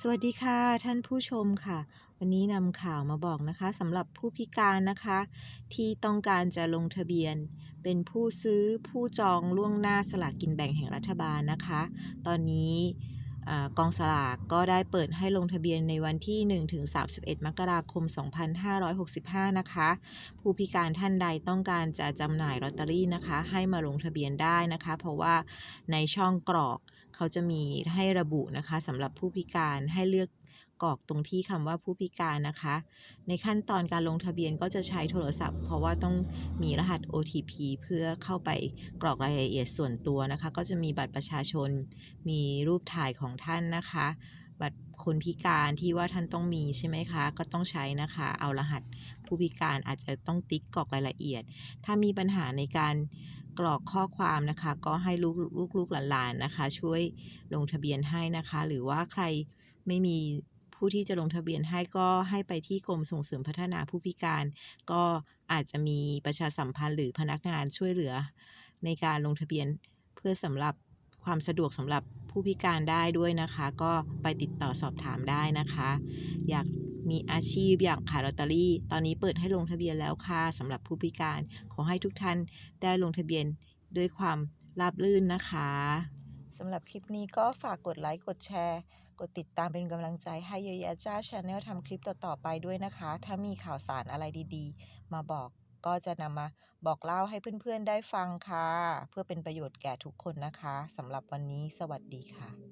สวัสดีค่ะท่านผู้ชมค่ะ วันนี้นำข่าวมาบอกนะคะสำหรับผู้พิการนะคะ ที่ต้องการจะลงทะเบียน เป็นผู้ซื้อผู้จองล่วงหน้าสลากกินแบ่งแห่งรัฐบาลนะคะ ตอนนี้ อกองสลากก็ได้เปิดให้ลงทะเบียนในวันที่1-31 มกราคม 2565 นะคะ ผู้พิการท่านใดต้องการจะจำหน่ายลอตเตอรี่นะคะ ให้มาลงทะเบียนได้นะคะ เพราะว่าในช่องกรอกเขาจะมีให้ระบุนะคะสำหรับผู้พิการให้เลือก กรอกตรงที่คำว่าผู้พิการนะคะ ในขั้นตอนการลงทะเบียนก็จะใช้โทรศัพท์ เพราะว่าต้องมีรหัส OTP เพื่อเข้าไปกรอกรายละเอียดส่วนตัวนะคะ ก็จะมีบัตรประชาชน มีรูปถ่ายของท่านนะคะ บัตรคนพิการที่ว่าท่านต้องมีใช่ไหมคะ ก็ต้องใช้นะคะ เอารหัสผู้พิการอาจจะต้องติ๊กกรอกรายละเอียด ถ้ามีปัญหาในการกรอกข้อความนะคะ ก็ให้ลูกลูกลหลานๆนะคะ ช่วยลงทะเบียนให้นะคะ หรือว่าใครไม่มี ผู้ที่จะลงทะเบียนให้ก็ให้ไปที่กรมส่งเสริมพัฒนาผู้พิการ ก็อาจจะมีประชาสัมพันธ์หรือพนักงานช่วยเหลือ ในการลงทะเบียนเพื่อสำหรับความสะดวกสำหรับผู้พิการได้ด้วยนะคะ ก็ไปติดต่อสอบถามได้นะคะ อยากมีอาชีพอย่ากขายลอตเตอรี่ ตอนนี้เปิดให้ลงทะเบียนแล้วค่ะสำหรับผู้พิการ ขอให้ทุกท่านได้ลงทะเบียนด้วยความราบรื่นนะคะ สำหรับคลิปนี้ก็ฝากกดไลค์กดแชร์ กดติดตามเป็นกำลังใจให้เยอะๆจ้าชาแนลทำคลิปต่อๆไปด้วยนะคะ ถ้ามีข่าวสารอะไรดีๆ มาบอกก็จะนำมาบอกเล่าให้เพื่อนๆได้ฟังค่ะ เพื่อเป็นประโยชน์แก่ทุกคนนะคะสำหรับวันนี้สวัสดีค่ะ